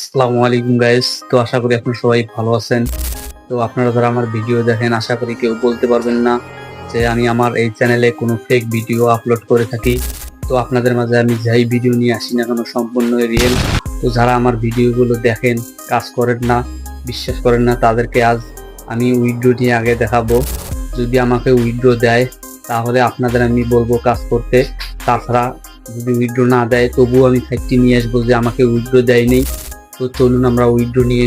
আসসালামু আলাইকুম গাইস তো আশা করি আপনারা সবাই ভালো আছেন। তো আপনারা যারা আমার ভিডিও দেখেন, আশা করি কেউ বলতে পারবেন না যে আমি আমার এই চ্যানেলে কোনো ফেক ভিডিও আপলোড করে থাকি। তো আপনাদের মাঝে আমি যাই ভিডিও নিয়ে আসি না কেন, সম্পূর্ণ রিয়েল তো যারা আমার ভিডিওগুলো দেখেন, কাজ করেন না, বিশ্বাস করেন না, তাদেরকে আজ আমি উইড্রো নিয়ে আগে দেখাবো। যদি আমাকে উইড্রো দেয়, তাহলে আপনাদের আমি বলব কাজ করতে। তাছাড়া যদি উইড্রো না দেয়, তবুও আমি ফ্যাক্টরি নিয়ে আসব যে আমাকে উইড্রো দেয়নি। তো চলুন আমরা উইড্রো নিয়ে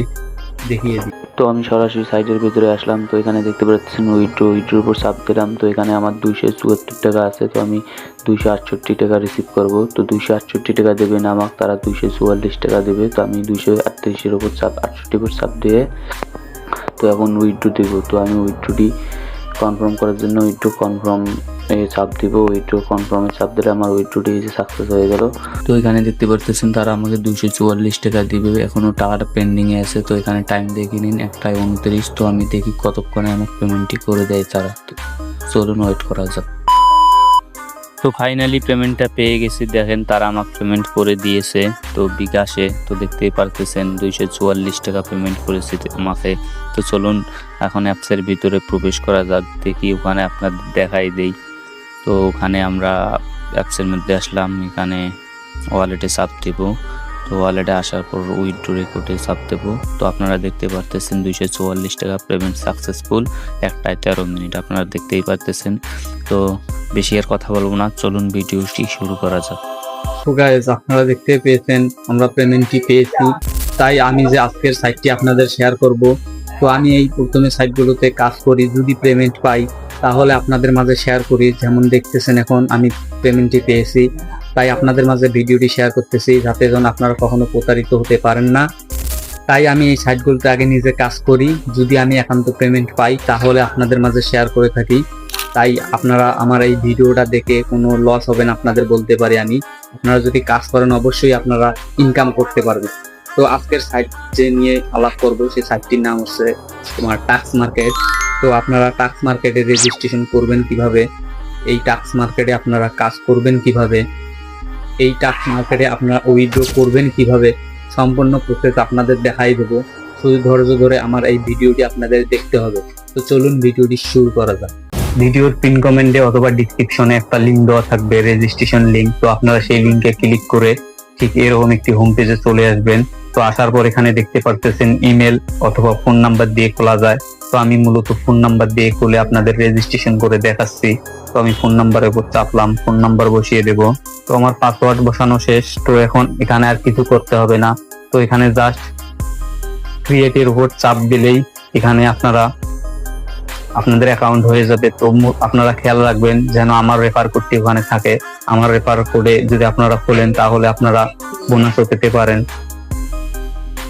দেখিয়ে দিই। তো আমি সরাসরি সাইটের ভিতরে আসলাম, তো এখানে দেখতে পাচ্ছেন উইড্রো, উইড্রোর উপর চাপ দিলাম তো এখানে আমার দুইশো চুয়াত্তর টাকা আছে, তো আমি দুইশো আটষট্টি টাকা রিসিভ করব। তো দুইশো আটষট্টি টাকা দেবে না আমাকে, তারা দুইশো চুয়াল্লিশ টাকা দেবে, তো আমি দুইশো আটত্রিশের উপর চাপ আটষট্টির উপর চাপ দিয়ে তো এখন উইড্রো দেবো। তো আমি উইড্রোটি কনফার্ম করার জন্য উইড্রো কনফার্ম চাপ দিব উইড্রো কনফার্মে চাপ দিলে আমার উইড্রোটি সাকসেস হয়ে গেল। তো এখানে দেখতে পারতেছেন তারা আমাকে দুশো চুয়াল্লিশ টাকা দিবে, এখনও টাকাটা পেন্ডিংয়ে আছে, তো এখানে টাইম দেখে নিন একটাই উনত্রিশ, তো আমি দেখি কতক্ষণে আমার পেমেন্টটি করে দেয় তারা। চলুন ওয়েট করা যাক। তো ফাইনালি পেমেন্টটা পেয়ে গেছি, দেখেন তারা আমাকে পেমেন্ট করে দিয়েছে, তো বিকাশে, তো দেখতেই পারতেছেন দুইশো চুয়াল্লিশ টাকা পেমেন্ট করেছে আমাকে। তো চলুন, এখন অ্যাপসের ভিতরে প্রবেশ করা যাক, দেখি ওখানে আপনাদের দেখাই দেই। তো ওখানে আমরা অ্যাপসের মধ্যে আসলাম, এখানে ওয়ালেটে চাপ দেব। তো ওয়ালেটে আসার পর উইথড্র রেকর্ডে চাপ দেবো। তো আপনারা দেখতে পারতেছেন দুইশো চুয়াল্লিশ টাকা পেমেন্ট সাকসেসফুল একটায় তেরো মিনিট, আপনারা দেখতেই পারতেছেন। তো বেশি আর কথা বলব না, চলুন ভিডিওটি শুরু করা যাক। গাইজ আপনারা দেখতে পেয়েছেন, আমরা পেমেন্টটি পেয়েছি। তাই আমি যে আজকের সাইটটি আপনাদের শেয়ার করব, তো আমি এই প্রথমে সাইটগুলোতে কাজ করি। যদি পেমেন্ট পাই তাহলে আপনাদের মাঝে শেয়ার করি। যেমন দেখতেছেন এখন আমি পেমেন্টটি পেয়েছি। তাই আপনাদের মাঝে ভিডিওটি শেয়ার করতেছি যাতে যেন আপনারা কখনো প্রতারিত হতে পারেন না। তাই আমি এই সাইটগুলোতে আগে নিজে কাজ করি। যদি আমি একান্ত পেমেন্ট পাই, তাহলে আপনাদের মাঝে শেয়ার করে থাকি। তাই আপনারা আমার এই ভিডিওটা দেখে কোনো লস হবে না আপনাদের বলতে পারি আমি। আপনারা যদি কাজ করেন, অবশ্যই আপনারা ইনকাম করতে পারবেন। তো আজকের সাইট যে নিয়ে আলাপ করব। সেই সাইটটির নাম হচ্ছে তোমার টাক্স মার্কেট তো আপনারা টাক্স মার্কেটে রেজিস্ট্রেশন করবেন কীভাবে? এই টাক্স মার্কেটে আপনারা কাজ করবেন কীভাবে? এই টাক্স মার্কেটে আপনারা উইথড্র করবেন কীভাবে? সম্পূর্ণ প্রসেস আপনাদের দেখাই দেবো। শুধু ধৈর্য ধরে আমার এই ভিডিওটি আপনাদের দেখতে হবে। তো চলুন ভিডিওটি শুরু করা যাক। ভিডিওর পিন কমেন্টে অথবা ডিসক্রিপশনে একটা লিঙ্ক দেওয়া থাকবে রেজিস্ট্রেশন লিঙ্ক তো আপনারা সেই লিংকে ক্লিক করে ঠিক এরকম একটি হোম পেজে চলে আসবেন। তো আসার পর এখানে দেখতে পারতেছেন ইমেল অথবা ফোন নাম্বার দিয়ে খোলা যায়। তো আমি মূলত ফোন নাম্বার দিয়ে খুলে আপনাদের রেজিস্ট্রেশন করে দেখাচ্ছি। তো আমি ফোন নাম্বারের উপর চাপলাম ফোন নাম্বার বসিয়ে দেব। তো আমার পাসওয়ার্ড বসানো শেষ। তো এখন এখানে আর কিছু করতে হবে না। তো এখানে জাস্ট ক্রিয়েটের উপর চাপ দিলেই এখানে আপনারা, আপনাদের অ্যাকাউন্ট হয়ে যাবে। তো আপনারা খেয়াল রাখবেন যেন আমার রেফার কোডটি ওখানে থাকে। আমার রেফার কোডে যদি আপনারা খোলেন তাহলে আপনারা বোনাসও পেতে পারেন।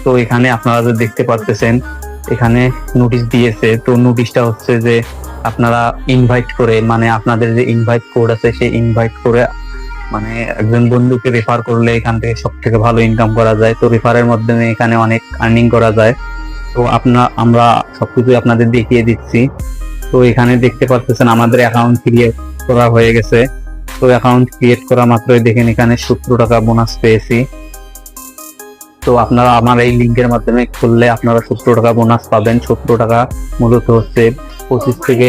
তো এখানে আপনারা যে দেখতে পারতেছেন, এখানে নোটিশ দিয়েছে। তো নোটিশটা হচ্ছে যে আপনারা ইনভাইট করে মানে আপনাদের যে ইনভাইট কোড আছে, সেই ইনভাইট করে মানে একজন বন্ধুকে রেফার করলে এখান থেকে সব থেকে ভালো ইনকাম করা যায়। তো রেফারের মাধ্যমে এখানে অনেক আর্নিং করা যায়। তো আপনার আমরা সবকিছু আপনাদের দেখিয়ে দিচ্ছি। তো এখানে দেখতে পাচ্ছেন আমাদের অ্যাকাউন্ট ক্রিয়েট করা হয়ে গেছে। তো অ্যাকাউন্ট ক্রিয়েট করা মাত্রই দেখেন এখানে সত্তর টাকা বোনাস পেয়েছি। তো আপনারা আমার এই লিঙ্কের মাধ্যমে খুললে আপনারা সত্তর টাকা বোনাস পাবেন। সত্তর টাকা মূলত হচ্ছে পঁচিশ থেকে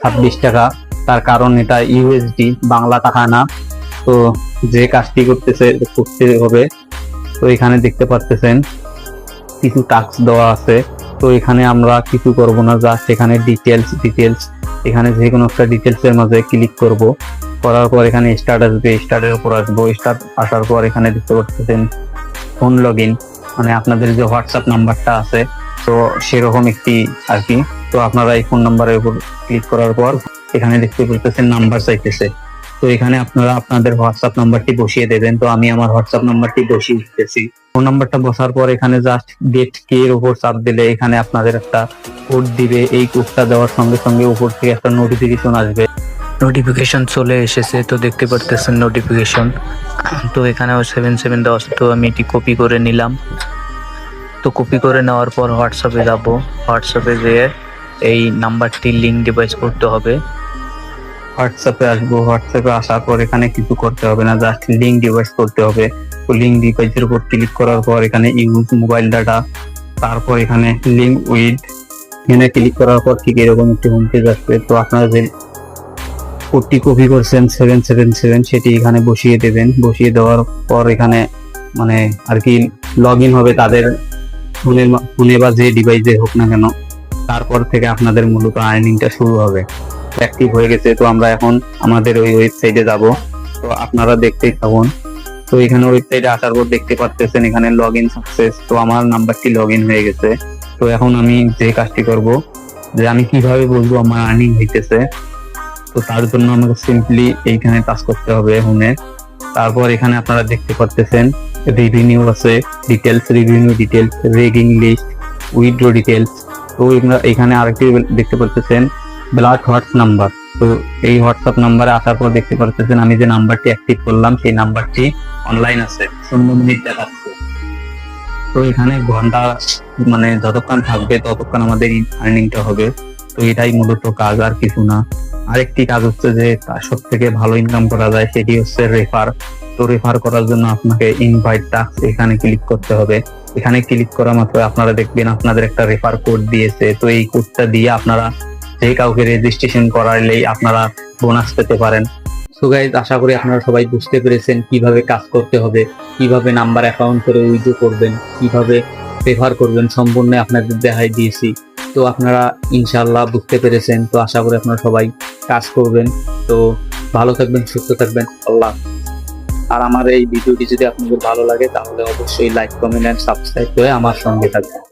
ছাব্বিশ টাকা। তার কারণ এটা ইউএসডি বাংলা টাকা না তো যে কাজটি করতেছে করতে হবে। তো এখানে দেখতে পাচ্ছেন কিছু টাস্ক দেওয়া আছে। তো এখানে আমরা কিছু করব না জাস্ট এখানে ডিটেলস ডিটেলস এখানে যে কোনো একটা ডিটেলসের মাঝে ক্লিক করব। করার পর এখানে স্টার্ট আসবে স্টার্টের উপর আসব। স্টার্ট আসার পর এখানে দেখতে পাচ্ছেন ফোন লগ ইন মানে আপনাদের যে হোয়াটসঅ্যাপ নাম্বারটা আছে, তো সেরকম একটি আর কি। তো আপনারা এই ফোন নাম্বারের উপর ক্লিক করার পর এখানে দেখতে পাচ্ছেন নাম্বার চাইতেছে। তো এখানে আপনারা আপনাদের হোয়াটসঅ্যাপ নাম্বারটি বসিয়ে দেবেন। তো আমি আমার হোয়াটসঅ্যাপ নাম্বারটি বসিয়ে দিতেছি। ফোন নাম্বারটা বসার পর এখানে জাস্ট গেট কে এর উপর চাপ দিলে এখানে আপনাদের একটা কোড দিবে। এই কোডটা দেওয়ার সঙ্গে সঙ্গে উপর থেকে একটা নোটিফিকেশন আসবে। নোটিফিকেশন চলে এসেছে, তো দেখতে পারতেছেন নোটিফিকেশন তো এখানেও সেভেন সেভেন দেওয়া তো আমি এটি কপি করে নিলাম। তো কপি করে নেওয়ার পর হোয়াটসঅ্যাপে যাব। হোয়াটসঅ্যাপে যেয়ে এই নাম্বারটি লিঙ্ক ডিভাইস করতে হবে। হোয়াটসঅ্যাপে আসব। হোয়াটসঅ্যাপে আসার পর এখানে কিছু করতে হবে না জাস্ট লিঙ্ক ডিভাইস করতে হবে। তো লিঙ্ক ডিভাইসের উপর ক্লিক করার পর এখানে ইউজ মোবাইল ডাটা তারপর এখানে লিঙ্ক উইথ এখানে ক্লিক করার পর ঠিক এরকম একটি হোম পেজ আসবে। তো আপনারা যে কোডটি কপি করছেন সেভেন সেভেন সেভেন সেটি এখানে বসিয়ে দেবেন। বসিয়ে দেওয়ার পর এখানে মানে আর কি লগ হবে তাদের ফোনের ফোনে বা যে ডিভাইসে হোক না কেন, তারপর থেকে আপনাদের মূলত আর্নিংটা শুরু হবে। অ্যাক্টিভ হয়ে গেছে, তো আমরা এখন আমাদের ওই ওয়েবসাইটে যাব। তো আপনারা দেখতেই থাকুন। তো এখানে ওয়েবসাইটে আসার পর দেখতে পাচ্ছেন এখানে লগ ইন সাকসেস তো আমার নাম্বারটি লগ ইন হয়ে গেছে। তো এখন আমি যে কাজটি করব, যে আমি কীভাবে বলব আমার আর্নিং হইতেছে তো তার জন্য আমাকে সিম্পলি এইখানে কাজ করতে হবে হোমে তারপর এখানে আপনারা দেখতে পাচ্ছেন রেভিনিউ আছে ডিটেলস রেভিনিউ ডিটেলস রেগিং লিস্ট উইথড্র ডিটেলস তো এখানে আরেকটি দেখতে পাচ্ছেন ব্লাড হোয়াটস নাম্বার তো এই হোয়াটসঅ্যাপ নাম্বারে আসার পর দেখতে পাচ্ছেন আমি যে নাম্বারটি অ্যাক্টিভ করলাম, সেই নাম্বারটি অনলাইন আছে শূন্য মিনিট দেখাচ্ছে। তো এখানে ঘণ্টা মানে যতক্ষণ থাকবে ততক্ষণ আমাদের আর্নিংটা হবে। তো এটাই মূলত কাজ, আর কিছু না। আরেকটি কাজ হচ্ছে যে সব থেকে ভালো ইনকাম করা যায় সেটি হচ্ছে রেফার তো রেফার করার জন্য আপনাকে ইনভাইট টাস্ক এখানে ক্লিক করতে হবে। এখানে ক্লিক করা মাত্র আপনারা দেখবেন আপনাদের একটা রেফার কোড দিয়েছে। তো এই কোডটা দিয়ে আপনারা যে কাউকে রেজিস্ট্রেশন করালেই আপনারা বোনাস পেতে পারেন। সো গাইজ আশা করি আপনারা সবাই বুঝতে পেরেছেন কীভাবে কাজ করতে হবে, কীভাবে নাম্বার অ্যাকাউন্ট করে উইথড্র করবেন, কীভাবে রেফার করবেন সম্পূর্ণ আপনাদের দেখাই দিয়েছি। তো আপনারা ইনশাল্লাহ বুঝতে পেরেছেন। তো আশা করি আপনারা সবাই কাজ করবেন। তো ভালো থাকবেন, সুস্থ থাকবেন। আল্লাহ আর আমার এই ভিডিওটি যদি আপনাদের ভালো লাগে, তাহলে অবশ্যই লাইক কমেন্ট অ্যান্ড সাবস্ক্রাইব করে আমার সঙ্গে থাকবেন।